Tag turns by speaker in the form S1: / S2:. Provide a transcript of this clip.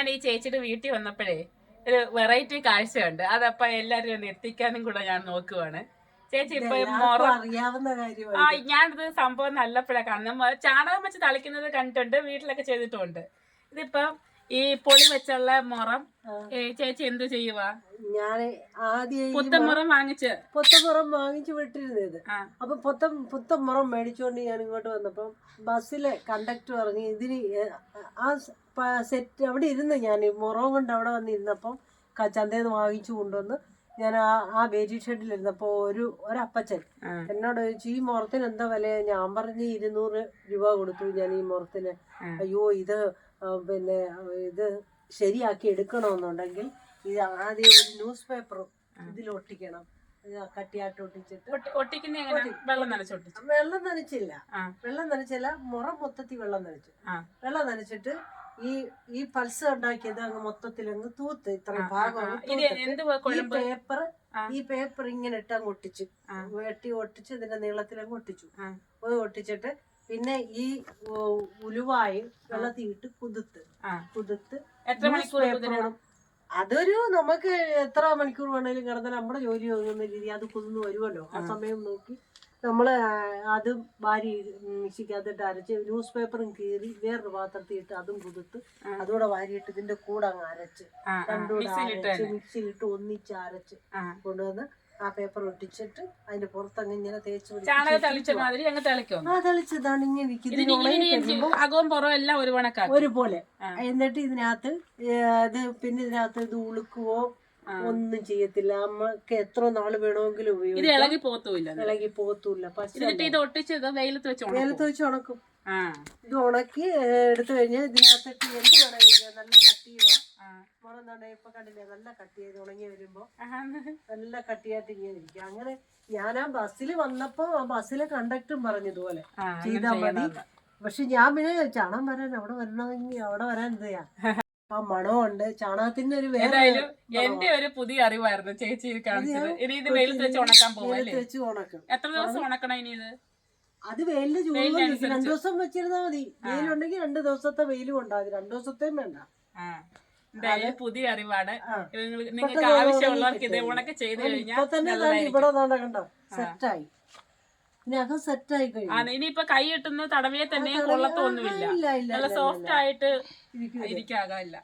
S1: ഞാൻ ഈ ചേച്ചിയുടെ വീട്ടിൽ വന്നപ്പോഴേ ഒരു വെറൈറ്റി കാഴ്ചയുണ്ട്. അതപ്പ എല്ലാരും ഒന്ന് എത്തിക്കാനും കൂടെ ഞാൻ നോക്കുവാണ്. ചേച്ചി ഇപ്പൊ മൊറ
S2: അറിയാവുന്ന
S1: ആ ഞാനിത് സംഭവം നല്ലപ്പോഴാണ് കാണുന്നത് ചാണകം വെച്ച് തളിക്കുന്നത് കണ്ടിട്ടുണ്ട് വീട്ടിലൊക്കെ ചെയ്തിട്ടുണ്ട് ഇതിപ്പം ഈ പൊളി വെച്ചുള്ള മുറം ചേച്ചി എന്ത് ചെയ്യുവാ?
S2: ഞാൻ ആദ്യം
S1: പുത്തമുറം വാങ്ങിച്ച്.
S2: പുത്തമുറം വാങ്ങിച്ചു വിട്ടിരുന്നത്. അപ്പൊ പുത്തം പുത്തമുറം മേടിച്ചുകൊണ്ട് ഞാൻ ഇങ്ങോട്ട് വന്നപ്പം ബസ്സിലെ കണ്ടക്ടർ പറഞ്ഞു ഇതിന് ആ സെറ്റ് അവിടെ ഇരുന്ന് ഞാൻ മുറം കൊണ്ട് അവിടെ വന്നിരുന്നപ്പം ചന്തയിൽ നിന്ന് വാങ്ങിച്ചു കൊണ്ടുവന്ന് ഞാൻ ആ ആ ബേജി ഷെഡിലിരുന്നപ്പോ ഒരു ഒരപ്പച്ചൻ. എന്നോട് ചോദിച്ചു ഈ മുറത്തിന് എന്താ വില ഞാൻ പറഞ്ഞ് ഇരുന്നൂറ് രൂപ കൊടുത്തു ഞാൻ ഈ മുറത്തിന്. അയ്യോ ഇത് പിന്നെ ഇത് ശരിയാക്കി എടുക്കണമെന്നുണ്ടെങ്കിൽ ഇത് ആദ്യം ഒരു ന്യൂസ് പേപ്പർ ഇതിൽ ഒട്ടിക്കണം കട്ടിയാട്ട് ഒട്ടിച്ചിട്ട്
S1: ഒട്ടിക്കുന്ന വെള്ളം നനച്ച്
S2: വെള്ളം നനച്ചില്ല. വെള്ളം നനച്ചില്ല മുറ മൊത്തത്തിൽ വെള്ളം നനച്ചു. വെള്ളം നനച്ചിട്ട് ഈ ഈ പൾസ് ഉണ്ടാക്കിയത് അങ്ങ് മൊത്തത്തിൽ അങ്ങ് തൂത്ത്
S1: ഇത്ര
S2: ഇത്രയും ഭാഗം ഈ പേപ്പർ ഈ പേപ്പർ ഇങ്ങനെ ഇട്ട് അങ്ങ് ഒട്ടിച്ചു. വെട്ടി ഒട്ടിച്ച് ഇതിന്റെ നീളത്തിൽ അങ്ങ് ഒട്ടിച്ചു ഒട്ടിച്ചിട്ട് പിന്നെ ഈ ഉലുവായി വെള്ളത്തിൽ ഇട്ട് കുതിർത്ത്. കുതിർത്ത്
S1: എത്ര മണിക്കൂർ കുതിരണം?
S2: അതൊരു നമുക്ക് എത്ര മണിക്കൂർ വേണേലും കിടന്നാൽ നമ്മുടെ ജോലി ഒന്നും രീതി അത് കുതിർന്ന് വരുമല്ലോ. ആ. സമയം നോക്കി നമ്മൾ അത് ഭാര്യ മിക്സിക്കകത്തിട്ട് അരച്ച് ന്യൂസ് പേപ്പറും കീറി വേറൊരു പാത്രത്തിൽ ഇട്ട് അതും കുതിർത്ത് അതോടെ വാരിയിട്ട് ഇതിന്റെ കൂടെ അങ്ങ് അരച്ച് രണ്ടുകൂടെ
S1: മിക്സിയിലിട്ട്
S2: അരച്ച് മിക്സിയിലിട്ട് ഒന്നിച്ച് അരച്ച് കൊണ്ടുവന്ന് ആ പേപ്പർ ഒട്ടിച്ചിട്ട് അതിന്റെ പുറത്തങ്ങ് ഇങ്ങനെ തേച്ച് ആ തളിച്ചതാണ് ഇങ്ങനെ ഒരുപോലെ. എന്നിട്ട് ഇതിനകത്ത് ഇത് പിന്നെ ഇതിനകത്ത് ഇത് ഉളുക്കുവോ. ഒന്നും ചെയ്യത്തില്ല. അമ്മയ്ക്ക് എത്ര നാൾ വേണമെങ്കിലും
S1: ഇത്
S2: ഉപയോഗിക്കാം
S1: ഇളകി പോത്തുമില്ല
S2: ഇളകി പോത്തൂല്ല പശ
S1: എന്നിട്ട് ഇത് വെയിലത്ത് വെച്ച് ഉണക്കും.
S2: വേലത്ത് വെച്ച് ഉണക്കും.
S1: ആ.
S2: ഇത് ഉണക്കി എടുത്തു കഴിഞ്ഞാൽ ഇതിനകത്തിട്ട് എന്ത് വേണമെങ്കിലും നല്ല കട്ടിയുക
S1: ആ.
S2: ഇപ്പൊ കണ്ടില്ലേ? നല്ല കട്ടി ചെയ്ത് ഉണങ്ങി വരുമ്പോ. നല്ല കട്ടിയായിട്ട് ഇങ്ങനെ ഇരിക്കും. അങ്ങനെ ഞാൻ ആ ബസ്സിൽ വന്നപ്പോ ആ ബസ്സിലെ കണ്ടക്ടറും പറഞ്ഞതുപോലെ
S1: ആ, അങ്ങനെ
S2: ചെയ്താൽ മതി.
S1: ചെയ്യണമെന്ന്.
S2: പക്ഷെ ഞാൻ പിന്നെ ചണം വരാൻ അവിടെ വരണമെങ്കിൽ അവിടെ വരാൻ എന്ത് ചെയ്യാ ആ മണമുണ്ട് ചാണകത്തിന്റെ ഒരു
S1: ഏതായാലും. എന്റെ ഒരു പുതിയ അറിവായിരുന്നു ചേച്ചി ഇത് കാണിച്ചത്. ഇനി ഇത് വെയിലത്ത് വെച്ച് ഉണക്കാൻ പോകും
S2: വെച്ച് ഉണക്കും.
S1: എത്ര ദിവസം ഉണക്കണം ഇനി ഇത്?
S2: അത് വെയിലിന്റെ ചൂട് രണ്ടു ദിവസം വെച്ചിരുന്നാ മതി. വെയിലുണ്ടെങ്കിൽ രണ്ടു ദിവസത്തെ വെയിലും ഉണ്ടാകും. രണ്ടു ദിവസത്തെയും വേണ്ട.
S1: എന്തായാലും പുതിയ അറിവാണ്. നിങ്ങൾ- നിങ്ങൾക്ക് ആവശ്യമുള്ളവർക്ക് ഇത് ഉണക്ക ചെയ്ത് കഴിഞ്ഞാൽ
S2: ഇവിടെ സെറ്റായി. ഇതിനകം സെറ്റ്
S1: ആയി
S2: കഴിഞ്ഞു.
S1: ഇനിയിപ്പൊ കൈ ഇട്ടുന്ന തടവിയെ തന്നെ കൊള്ളത്തൊന്നുമില്ല. നല്ല സോഫ്റ്റ് ആയിട്ട് ഇരിക്കാകാല്ല